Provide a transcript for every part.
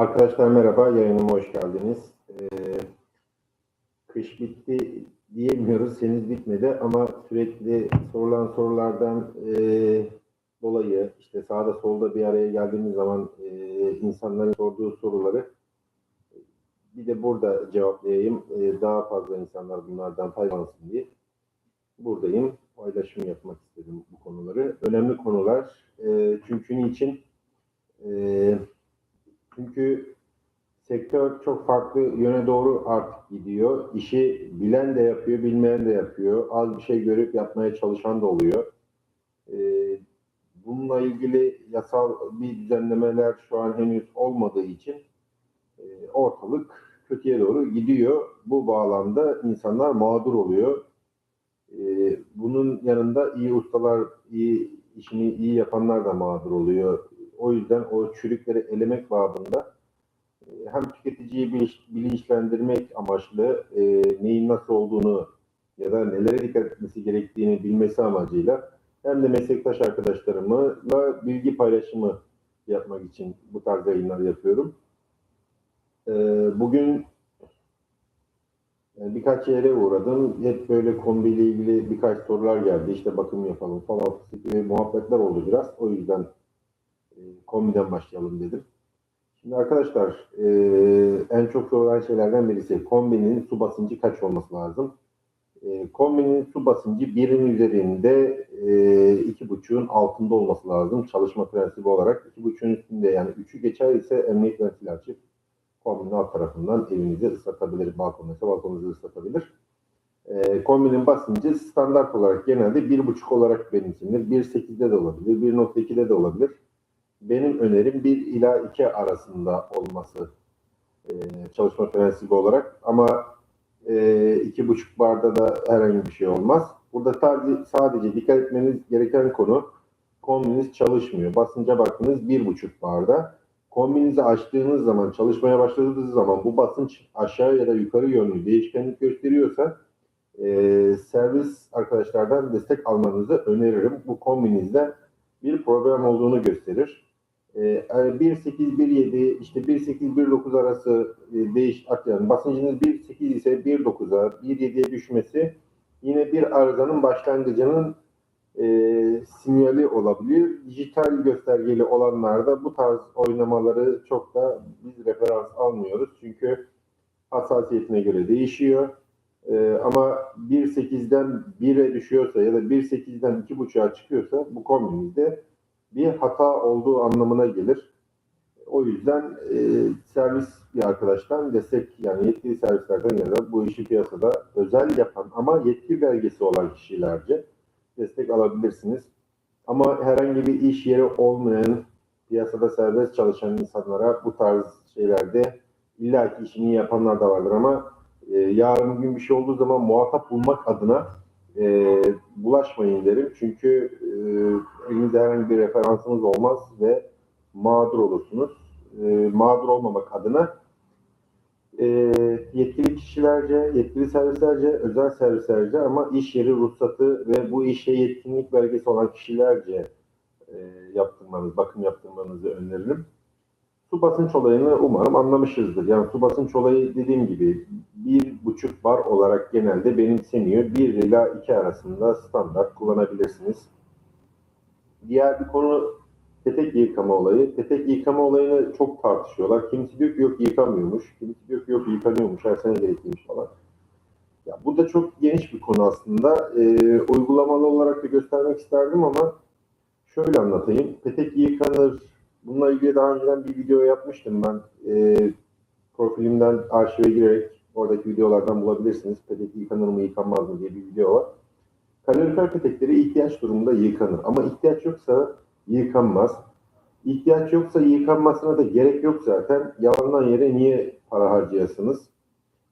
Arkadaşlar merhaba, yayınıma hoş geldiniz. Ee, kış bitti diyemiyoruz, henüz bitmedi ama sürekli sorulan sorulardan e, dolayı işte sağda solda bir araya geldiğimiz zaman e, insanların sorduğu soruları bir de burada cevaplayayım. E, daha fazla insanlar bunlardan faydalansın diye buradayım. Paylaşım yapmak istedim bu konuları. Önemli konular. E, çünkü niçin? E, çünkü sektör çok farklı yöne doğru artık gidiyor. İşi bilen de yapıyor, bilmeyen de yapıyor. Az bir şey görüp yapmaya çalışan da oluyor. Ee, bununla ilgili yasal bir düzenlemeler şu an henüz olmadığı için e, ortalık kötüye doğru gidiyor. Bu bağlamda insanlar mağdur oluyor. Ee, bunun yanında iyi ustalar, iyi işini iyi yapanlar da mağdur oluyor. O yüzden o çürükleri elemek babında e, hem tüketiciyi bilinç, bilinçlendirmek amaçlı e, neyin nasıl olduğunu ya da nelere dikkat etmesi gerektiğini bilmesi amacıyla hem de meslektaş arkadaşlarımla bilgi paylaşımı yapmak için bu tarz yayınlar yapıyorum. E, bugün yani birkaç yere uğradım. Hep böyle kombiyle ilgili birkaç sorular geldi. İşte bakım yapalım falan muhabbetler oldu biraz. O yüzden e, kombiden başlayalım dedim. Şimdi arkadaşlar e, en çok sorulan şeylerden birisi kombinin su basıncı kaç olması lazım? E, kombinin su basıncı birin üzerinde e, iki buçuğun altında olması lazım çalışma prensibi olarak. iki buçuğun üstünde yani üçü geçer ise emniyet ventili açıp kombinin alt tarafından evinizi ıslatabilir. Balkonuysa balkonunuzu ıslatabilir. E, kombinin basıncı standart olarak genelde bir buçuk olarak benimsenir. 1.8'de de olabilir, 1.2'de de olabilir benim önerim 1 ila 2 arasında olması e, çalışma prensibi olarak ama e, iki buçuk barda da herhangi bir şey olmaz. Burada sadece, sadece dikkat etmeniz gereken konu kombiniz çalışmıyor. Basınca baktınız bir buçuk barda. Kombinizi açtığınız zaman, çalışmaya başladığınız zaman bu basınç aşağı ya da yukarı yönlü değişkenlik gösteriyorsa e, servis arkadaşlardan destek almanızı öneririm. Bu kombinizde bir problem olduğunu gösterir. E, 1.8-1.7 işte 1.8-1.9 arası e, değiş yani basıncınız 1.8 ise 1.9'a 1.7'ye düşmesi yine bir arızanın başlangıcının e, sinyali olabilir. Dijital göstergeli olanlarda bu tarz oynamaları çok da biz referans almıyoruz. Çünkü hassasiyetine göre değişiyor. Ee, ama 1.8'den 1'e düşüyorsa ya da 1.8'den 2.5'a çıkıyorsa bu kombinizde bir hata olduğu anlamına gelir. O yüzden e, servis bir arkadaştan destek yani yetkili servislerden ya da bu işi piyasada özel yapan ama yetki belgesi olan kişilerce destek alabilirsiniz. Ama herhangi bir iş yeri olmayan piyasada serbest çalışan insanlara bu tarz şeylerde illaki işini yapanlar da vardır ama e, yarın gün bir şey olduğu zaman muhatap bulmak adına e, bulaşmayın derim. Çünkü e, elinizde herhangi bir referansınız olmaz ve mağdur olursunuz. E, mağdur olmamak adına e, yetkili kişilerce, yetkili servislerce, özel servislerce ama iş yeri ruhsatı ve bu işe yetkinlik belgesi olan kişilerce e, yaptırmanız, bakım yaptırmanızı öneririm. Su basınç olayını umarım anlamışızdır. Yani su basınç olayı dediğim gibi bir buçuk bar olarak genelde benimseniyor. Bir ila iki arasında standart kullanabilirsiniz. Diğer bir konu petek yıkama olayı. Petek yıkama olayını çok tartışıyorlar. Kimisi diyor ki yok yıkamıyormuş. Kimisi diyor ki yok yıkanıyormuş. Her sene gerekliymiş falan. Ya bu da çok geniş bir konu aslında. Ee, uygulamalı olarak da göstermek isterdim ama şöyle anlatayım. Petek yıkanır. Bununla ilgili daha önceden bir video yapmıştım ben. Ee, profilimden arşive girerek oradaki videolardan bulabilirsiniz. Petek yıkanır mı yıkanmaz mı diye bir video var. Kalorifer petekleri ihtiyaç durumunda yıkanır. Ama ihtiyaç yoksa yıkanmaz. İhtiyaç yoksa yıkanmasına da gerek yok zaten. Yalandan yere niye para harcayasınız?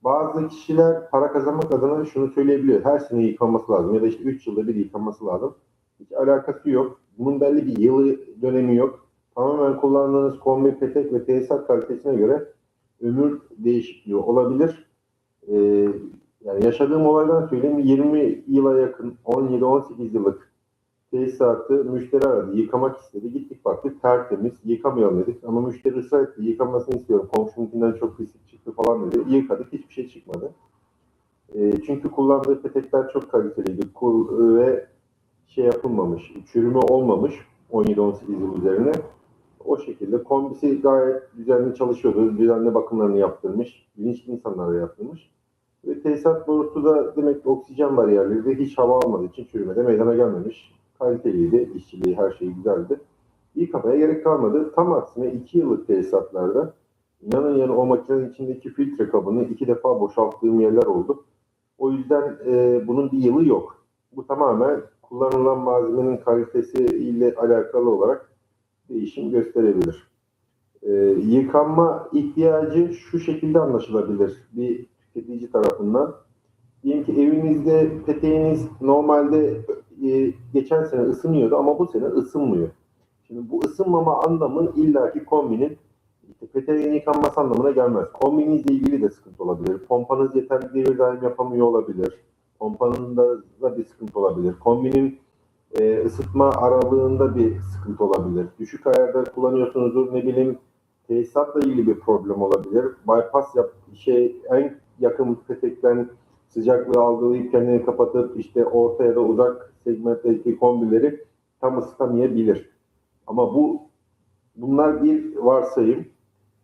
Bazı kişiler para kazanmak adına şunu söyleyebiliyor. Her sene yıkanması lazım ya da işte 3 yılda bir yıkanması lazım. Hiç alakası yok. Bunun belli bir yılı dönemi yok. Tamamen kullandığınız kombi, petek ve tesisat kalitesine göre ömür değişikliği olabilir. Ee, yani yaşadığım olaydan söyleyeyim 20 yıla yakın 17-18 yıllık tesisatı müşteri aradı, yıkamak istedi. Gittik baktık tertemiz, yıkamayalım dedik. Ama müşteri ısrar etti, yıkamasını istiyorum. Komşumunkinden çok pislik çıktı falan dedi. Yıkadık, hiçbir şey çıkmadı. E, çünkü kullandığı petekler çok kaliteliydi. Kul ve şey yapılmamış, çürüme olmamış 17-18 yıl üzerine. O şekilde kombisi gayet düzenli çalışıyordu. Düzenli bakımlarını yaptırmış. Bilinçli insanlara yaptırmış. Ve tesisat borusu da demek ki oksijen bariyerleri de hiç hava almadığı için çürümede meydana gelmemiş. Kaliteliydi, işçiliği her şey güzeldi. Yıkamaya gerek kalmadı. Tam aksine 2 yıllık tesisatlarda inanın yani o makinenin içindeki filtre kabını iki defa boşalttığım yerler oldu. O yüzden e, bunun bir yılı yok. Bu tamamen kullanılan malzemenin kalitesi ile alakalı olarak değişim gösterebilir. E, yıkanma ihtiyacı şu şekilde anlaşılabilir bir tüketici tarafından. Diyelim ki evinizde peteğiniz normalde e, geçen sene ısınıyordu ama bu sene ısınmıyor. Şimdi bu ısınmama anlamı illaki kombinin peteğin yıkanması anlamına gelmez. Kombininizle ilgili de sıkıntı olabilir. Pompanız yeterli devir daim yapamıyor olabilir. Pompanında da bir sıkıntı olabilir. Kombinin e, ısıtma aralığında bir sıkıntı olabilir. Düşük ayarda kullanıyorsunuzdur ne bileyim tesisatla ilgili bir problem olabilir. Bypass yap şey en yakın petekten sıcaklığı algılayıp kendini kapatıp işte orta ya da uzak segmentteki kombileri tam ısıtamayabilir. Ama bu bunlar bir varsayım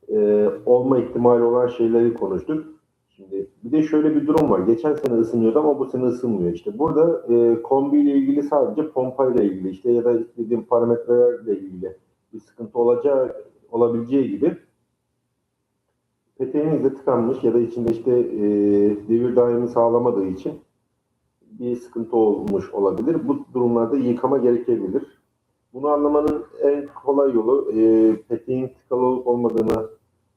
e, olma ihtimali olan şeyleri konuştuk. Şimdi bir de şöyle bir durum var. Geçen sene ısınıyordu ama bu sene ısınmıyor. İşte burada e, kombi ile ilgili sadece pompa ile ilgili işte ya da istediğim parametrelerle ilgili bir sıkıntı olacağı olabileceği gibi peteğiniz de tıkanmış ya da içinde işte e, devir daimi sağlamadığı için bir sıkıntı olmuş olabilir. Bu durumlarda yıkama gerekebilir. Bunu anlamanın en kolay yolu e, peteğin tıkalı olup olmadığını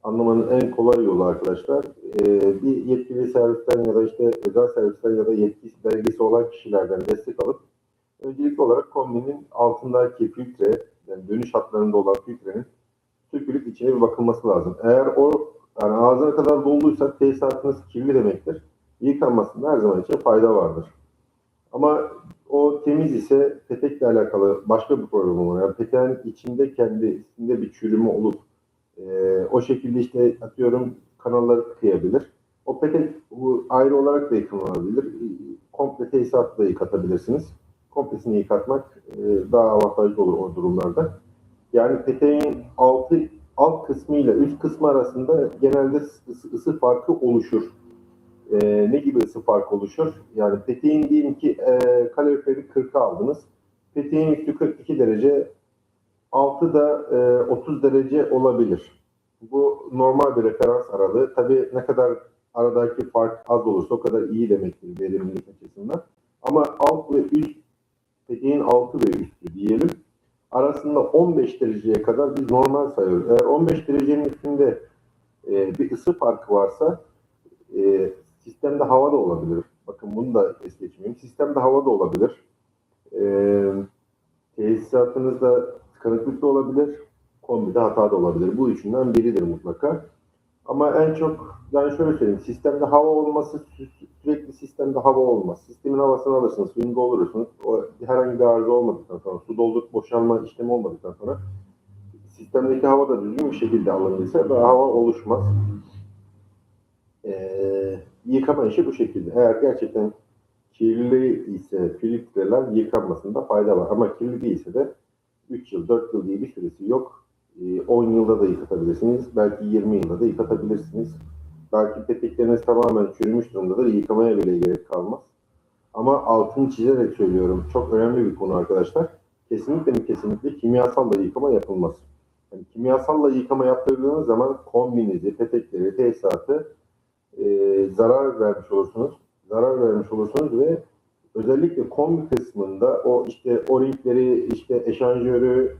anlamanın en kolay yolu arkadaşlar e, bir yetkili servisten ya da işte özel servisten ya da yetkisi belgesi olan kişilerden destek alıp öncelikli olarak kombinin altındaki filtre yani dönüş hatlarında olan filtrenin sökülüp içine bir bakılması lazım. Eğer o yani ağzına kadar dolduysa tesisatınız kirli demektir. Yıkanmasında her zaman için fayda vardır. Ama o temiz ise petekle alakalı başka bir problem var. Yani peteğin içinde kendisinde bir çürüme olup e, o şekilde işte atıyorum kanalları tıkayabilir. O petek bu ayrı olarak da yıkanabilir. Komple tesisatı da yıkatabilirsiniz. Komplesini yıkatmak e, daha avantajlı olur o durumlarda. Yani peteğin altı alt kısmı ile üst kısmı arasında genelde ısı, ısı farkı oluşur. E, ne gibi ısı farkı oluşur? Yani peteğin diyelim ki e, kaloriferi 40'a aldınız. Peteğin üstü 42 derece, altı da e, 30 derece olabilir. Bu normal bir referans aralığı. Tabii ne kadar aradaki fark az olursa o kadar iyi demektir verimlilik açısından. Ama alt ve üst, peteğin altı ve üstü diyelim arasında 15 dereceye kadar biz normal sayıyoruz. Eğer 15 derecenin üstünde e, bir ısı farkı varsa e, sistemde hava da olabilir. Bakın bunu da es geçmeyeyim. Sistemde hava da olabilir. E, tesisatınızda tıkanıklık da olabilir. Kombide hata da olabilir. Bu üçünden biridir mutlaka. Ama en çok yani şöyle söyleyeyim. Sistemde hava olması sü- sürekli sistemde hava olmaz. Sistemin havasını alırsınız, suyunu doldurursunuz. O herhangi bir arıza olmadıktan sonra, su doldurup boşalma işlemi olmadıktan sonra sistemdeki hava da düzgün bir şekilde alındıysa daha hava oluşmaz. Ee, yıkama işi bu şekilde. Eğer gerçekten kirli ise filtreler yıkanmasında fayda var. Ama kirli değilse de 3 yıl, 4 yıl diye bir süresi yok. Ee, 10 yılda da yıkatabilirsiniz. Belki 20 yılda da yıkatabilirsiniz. Belki petekleriniz tamamen çürümüş durumdadır. Yıkamaya bile gerek kalmaz. Ama altını çizerek söylüyorum. Çok önemli bir konu arkadaşlar. Kesinlikle mi kesinlikle kimyasalla yıkama yapılmaz. Yani kimyasalla yıkama yaptırdığınız zaman kombinizi, petekleri, tesisatı e, zarar vermiş olursunuz. Zarar vermiş olursunuz ve özellikle kombi kısmında o işte o-ringleri, işte eşanjörü,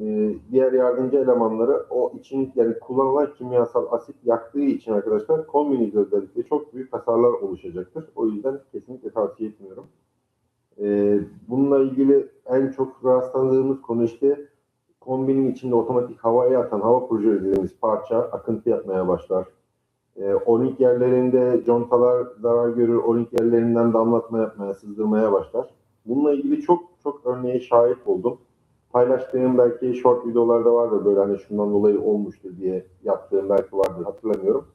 e, diğer yardımcı elemanları o için yani kullanılan kimyasal asit yaktığı için arkadaşlar kombinizde özellikle çok büyük hasarlar oluşacaktır. O yüzden kesinlikle tavsiye etmiyorum. E, bununla ilgili en çok rastlandığımız konu işte kombinin içinde otomatik havaya atan hava dediğimiz parça akıntı yapmaya başlar. E, o-ring yerlerinde contalar zarar görür, o-ring yerlerinden damlatma yapmaya, sızdırmaya başlar. Bununla ilgili çok çok örneğe şahit oldum. Paylaştığım belki short videolarda vardır böyle hani şundan dolayı olmuştur diye yaptığım belki vardır hatırlamıyorum.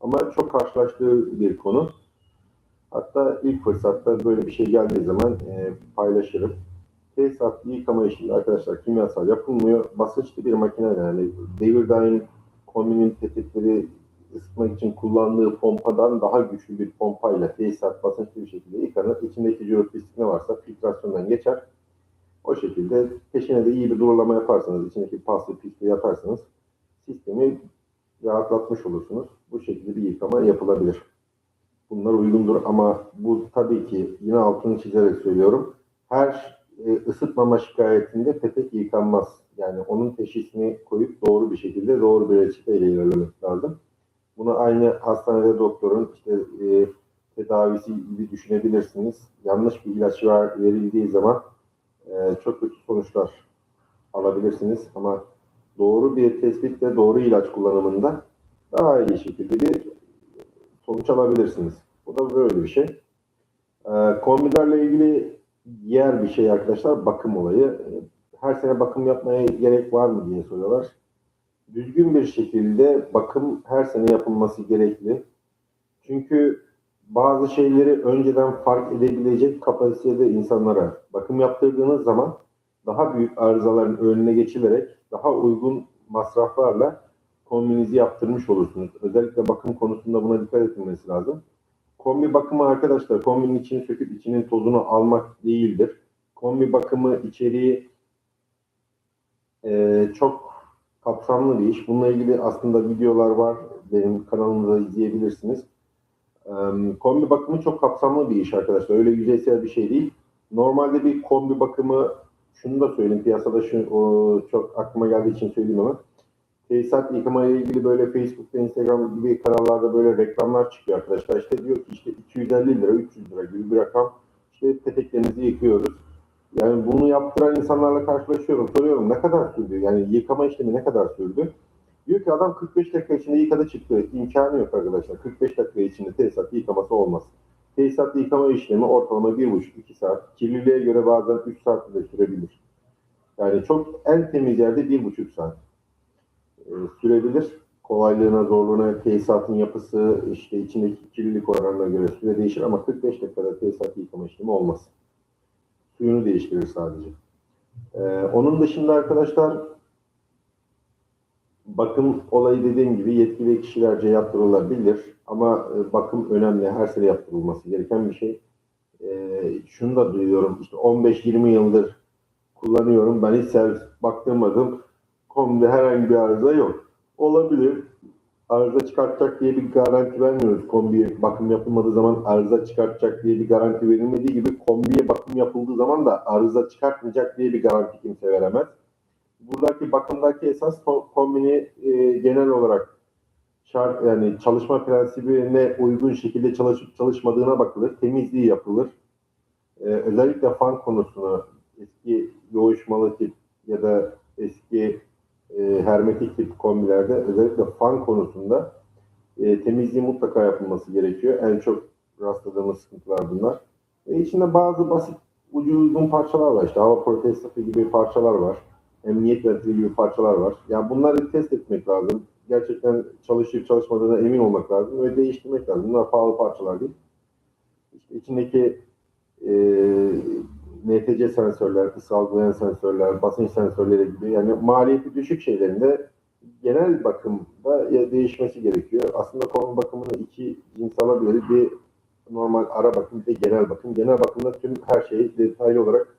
Ama çok karşılaştığı bir konu. Hatta ilk fırsatta böyle bir şey geldiği zaman e, paylaşırım. Tesisat yıkama işinde arkadaşlar kimyasal yapılmıyor. Basınçlı bir makine yani devir daim kombinin petekleri ısıtmak için kullandığı pompadan daha güçlü bir pompayla tesisat basınçlı bir şekilde yıkanır. İçindeki jeopislik ne varsa filtrasyondan geçer. O şekilde peşine de iyi bir durulama yaparsanız, içindeki paslı pisliği yaparsanız sistemi rahatlatmış olursunuz. Bu şekilde bir yıkama yapılabilir. Bunlar uygundur ama bu tabii ki yine altını çizerek söylüyorum. Her e, ısıtmama şikayetinde petek yıkanmaz. Yani onun teşhisini koyup doğru bir şekilde doğru bir reçeteyle ilerlemek lazım. Bunu aynı hastanede doktorun işte e, tedavisi gibi düşünebilirsiniz. Yanlış bir ilaç ver, verildiği zaman e, çok kötü sonuçlar alabilirsiniz ama doğru bir tespitle doğru ilaç kullanımında daha iyi şekilde bir sonuç alabilirsiniz. Bu da böyle bir şey. E, kombilerle ilgili diğer bir şey arkadaşlar bakım olayı. E, Her sene bakım yapmaya gerek var mı diye soruyorlar. Düzgün bir şekilde bakım her sene yapılması gerekli. Çünkü bazı şeyleri önceden fark edebilecek kapasitede insanlara bakım yaptırdığınız zaman daha büyük arızaların önüne geçilerek daha uygun masraflarla kombinizi yaptırmış olursunuz. Özellikle bakım konusunda buna dikkat edilmesi lazım. Kombi bakımı arkadaşlar kombinin içini söküp içinin tozunu almak değildir. Kombi bakımı içeriği e, çok kapsamlı bir iş. Bununla ilgili aslında videolar var. Benim kanalımda izleyebilirsiniz. Kombi bakımı çok kapsamlı bir iş arkadaşlar. Öyle yüzeysel bir şey değil. Normalde bir kombi bakımı şunu da söyleyeyim. Piyasada şu o, çok aklıma geldiği için söyleyeyim ama tesisat yıkama ile ilgili böyle Facebook'ta, Instagram gibi kanallarda böyle reklamlar çıkıyor arkadaşlar. İşte diyor ki işte 250 lira, 300 lira gibi bir rakam. İşte peteklerinizi yıkıyoruz. Yani bunu yaptıran insanlarla karşılaşıyorum. Soruyorum ne kadar sürdü? Yani yıkama işlemi ne kadar sürdü? Diyor ki adam 45 dakika içinde yıkadı çıktı. İmkanı yok arkadaşlar. 45 dakika içinde tesisat yıkaması olmaz. Tesisat yıkama işlemi ortalama 1,5-2 saat. Kirliliğe göre bazen 3 saat de sürebilir. Yani çok en temiz yerde 1,5 saat e, sürebilir. Kolaylığına, zorluğuna, tesisatın yapısı, işte içindeki kirlilik oranına göre süre değişir ama 45 dakikada tesisat yıkama işlemi olmaz. Suyunu değiştirir sadece. Ee, onun dışında arkadaşlar bakım olayı dediğim gibi yetkili kişilerce yaptırılabilir ama e, bakım önemli. Her sene yaptırılması gereken bir şey. Ee, şunu da duyuyorum. işte 15-20 yıldır kullanıyorum. Ben hiç servis baktırmadım. Kombi herhangi bir arıza yok. Olabilir. Arıza çıkartacak diye bir garanti vermiyoruz. Kombiye bakım yapılmadığı zaman arıza çıkartacak diye bir garanti verilmediği gibi kombiye bakım yapıldığı zaman da arıza çıkartmayacak diye bir garanti kimse veremez. Buradaki bakımdaki esas ko- kombini e, genel olarak şart yani çalışma prensibine uygun şekilde çalışıp çalışmadığına bakılır. Temizliği yapılır. E, özellikle fan konusunu eski yoğuşmalı tip ya da eski e, hermetik tip kombilerde özellikle fan konusunda e, temizliği mutlaka yapılması gerekiyor. En çok rastladığımız sıkıntılar bunlar. Ve içinde bazı basit ucu uygun parçalar var. İşte hava protestası gibi parçalar var. Emniyet ventili gibi parçalar var. Yani bunları test etmek lazım. Gerçekten çalışıp çalışmadığına emin olmak lazım ve değiştirmek lazım. Bunlar pahalı parçalar değil. İşte içindeki e, NTC sensörler, ısı algılayan sensörler, basınç sensörleri gibi yani maliyeti düşük şeylerinde genel bakımda değişmesi gerekiyor. Aslında konu bakımını iki cins alabiliriz. Bir normal ara bakım, bir de genel bakım. Genel bakımda tüm her şey detaylı olarak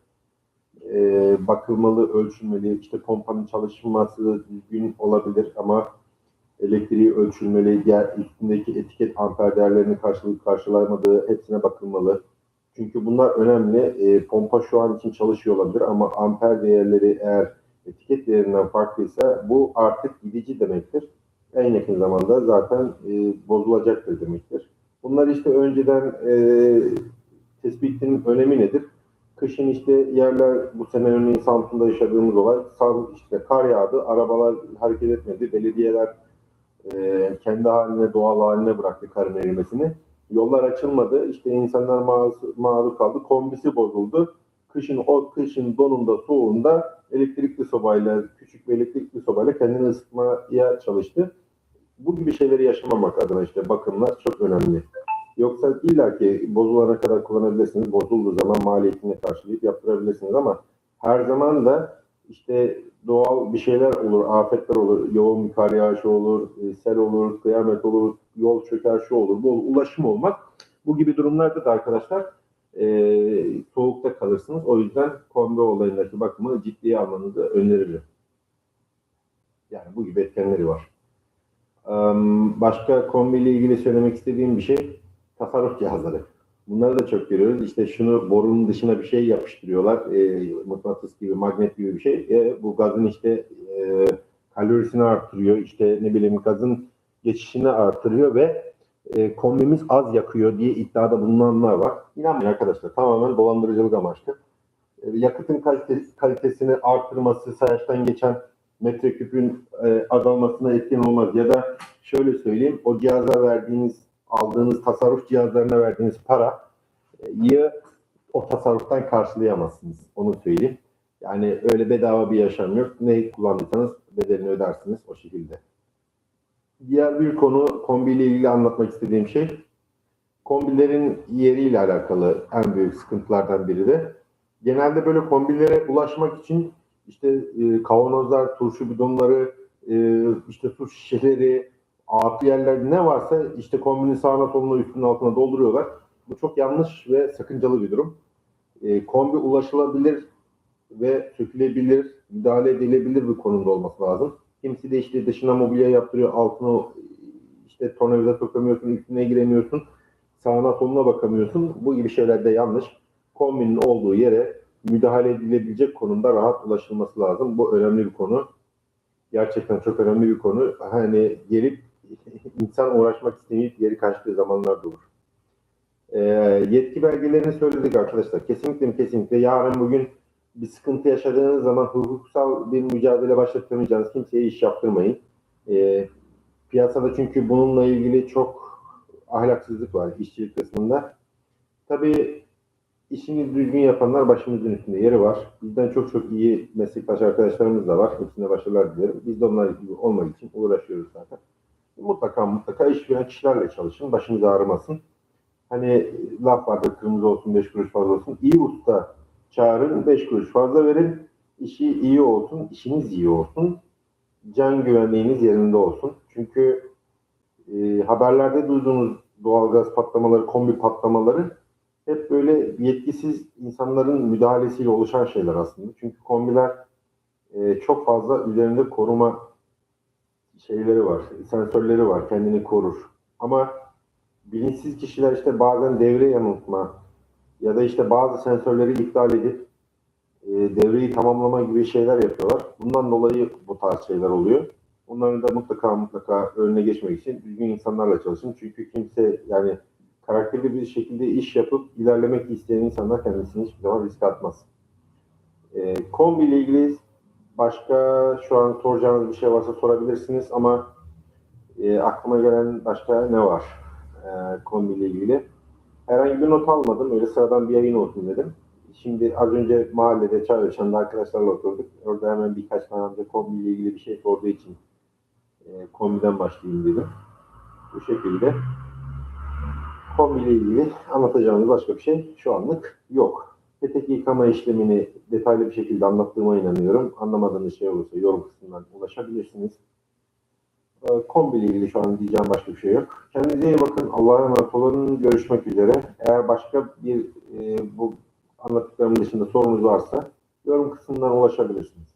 e, bakılmalı, ölçülmeli. İşte pompanın çalışması düzgün olabilir ama elektriği ölçülmeli, diğer üstündeki etiket amper değerlerini karşılık karşılamadığı hepsine bakılmalı. Çünkü bunlar önemli. E, pompa şu an için çalışıyor olabilir ama amper değerleri eğer etiket değerinden farklıysa bu artık gidici demektir. En yakın zamanda zaten e, bozulacaktır demektir. Bunlar işte önceden e, tespitin önemi nedir? Kışın işte yerler bu sene örneğin Samsun'da yaşadığımız olay işte kar yağdı, arabalar hareket etmedi, belediyeler e, kendi haline doğal haline bıraktı karın erimesini. Yollar açılmadı. İşte insanlar mağdur kaldı. Kombisi bozuldu. kışın o kışın donunda soğuğunda elektrikli sobayla küçük bir elektrikli sobayla kendini ısıtmaya çalıştı. Bu gibi şeyleri yaşamamak adına işte bakımlar çok önemli. Yoksa illa ki bozulana kadar kullanabilirsiniz. Bozulduğu zaman maliyetini karşılayıp yaptırabilirsiniz ama her zaman da işte doğal bir şeyler olur, afetler olur, yoğun kar yağışı olur, e, sel olur, kıyamet olur, yol çöker, şu olur, bu. Ulaşım olmak. Bu gibi durumlarda da arkadaşlar e, soğukta kalırsınız. O yüzden kombi olayındaki bakımı ciddiye almanızı öneririm. Yani bu gibi etkenleri var. Em, Başka kombiyle ilgili söylemek istediğim bir şey tasarruf cihazları. Bunları da çok görüyoruz. İşte şunu borunun dışına bir şey yapıştırıyorlar. E, mıknatıs gibi, magnet gibi bir şey. E, bu gazın işte e, kalorisini artırıyor. İşte ne bileyim gazın geçişini artırıyor ve e, kombimiz az yakıyor diye iddiada bulunanlar var. İnanmayın arkadaşlar. Tamamen dolandırıcılık amaçlı. E, yakıtın kalite- kalitesini artırması, sayaçtan geçen metreküpün e, azalmasına etkin olmaz. Ya da şöyle söyleyeyim, o cihaza verdiğiniz, aldığınız tasarruf cihazlarına verdiğiniz para e, o tasarruftan karşılayamazsınız. Onu söyleyeyim. Yani öyle bedava bir yaşam yok. Ne kullandıysanız bedelini ödersiniz o şekilde. Diğer bir konu kombiyle ilgili anlatmak istediğim şey kombilerin yeriyle alakalı en büyük sıkıntılardan biri de genelde böyle kombilere ulaşmak için işte e, kavanozlar, turşu bidonları, e, işte su şişeleri, atı yerler ne varsa işte kombinin sağına soluna üstüne altına dolduruyorlar. Bu çok yanlış ve sakıncalı bir durum. E, kombi ulaşılabilir ve sökülebilir, müdahale edilebilir bir konumda olması lazım. Kimisi de işte dışına mobilya yaptırıyor, altına işte tornavida sokamıyorsun, üstüne giremiyorsun, sağına soluna bakamıyorsun. Bu gibi şeyler de yanlış. Kombinin olduğu yere müdahale edilebilecek konumda rahat ulaşılması lazım. Bu önemli bir konu. Gerçekten çok önemli bir konu. Hani gelip insan uğraşmak istemeyip geri kaçtığı zamanlar da olur. Ee, yetki belgelerini söyledik arkadaşlar. Kesinlikle mi kesinlikle yarın bugün bir sıkıntı yaşadığınız zaman hukuksal bir mücadele başlatamayacağınız kimseye iş yaptırmayın. Ee, piyasada çünkü bununla ilgili çok ahlaksızlık var işçilik kısmında. Tabii işini düzgün yapanlar başımızın üstünde yeri var. Bizden çok çok iyi meslektaş arkadaşlarımız da var. Hepsine başarılar dilerim. Biz de onlar gibi olmak için uğraşıyoruz zaten. Mutlaka mutlaka iş gören kişilerle çalışın. Başınız ağrımasın. Hani laf vardır kırmızı olsun beş kuruş fazla olsun. İyi usta çağırın beş kuruş fazla verin. İşi iyi olsun, işiniz iyi olsun. Can güvenliğiniz yerinde olsun. Çünkü e, haberlerde duyduğunuz doğalgaz patlamaları, kombi patlamaları hep böyle yetkisiz insanların müdahalesiyle oluşan şeyler aslında. Çünkü kombiler e, çok fazla üzerinde koruma şeyleri var, sensörleri var, kendini korur. Ama bilinçsiz kişiler işte bazen devre yanıltma ya da işte bazı sensörleri iptal edip e, devreyi tamamlama gibi şeyler yapıyorlar. Bundan dolayı bu tarz şeyler oluyor. Bunların da mutlaka mutlaka önüne geçmek için düzgün insanlarla çalışın. Çünkü kimse yani karakterli bir şekilde iş yapıp ilerlemek isteyen insanlar kendisini hiçbir zaman riske atmaz. E, kombi ile ilgili başka şu an soracağınız bir şey varsa sorabilirsiniz ama e, aklıma gelen başka ne var e, kombi ile ilgili? Herhangi bir not almadım. Öyle sıradan bir yayın olsun dedim. Şimdi az önce mahallede çay ölçende arkadaşlarla oturduk. Orada hemen birkaç tane amca kombi ile ilgili bir şey sorduğu için e, kombiden başlayayım dedim. Bu şekilde kombi ile ilgili anlatacağımız başka bir şey şu anlık yok. Petek yıkama işlemini detaylı bir şekilde anlattığıma inanıyorum. Anlamadığınız şey olursa yorum kısmından ulaşabilirsiniz. Ee, Kombi ile ilgili şu an diyeceğim başka bir şey yok. Kendinize iyi bakın. Allah'a emanet olun. Görüşmek üzere. Eğer başka bir e, bu anlattıklarım dışında sorunuz varsa yorum kısmından ulaşabilirsiniz.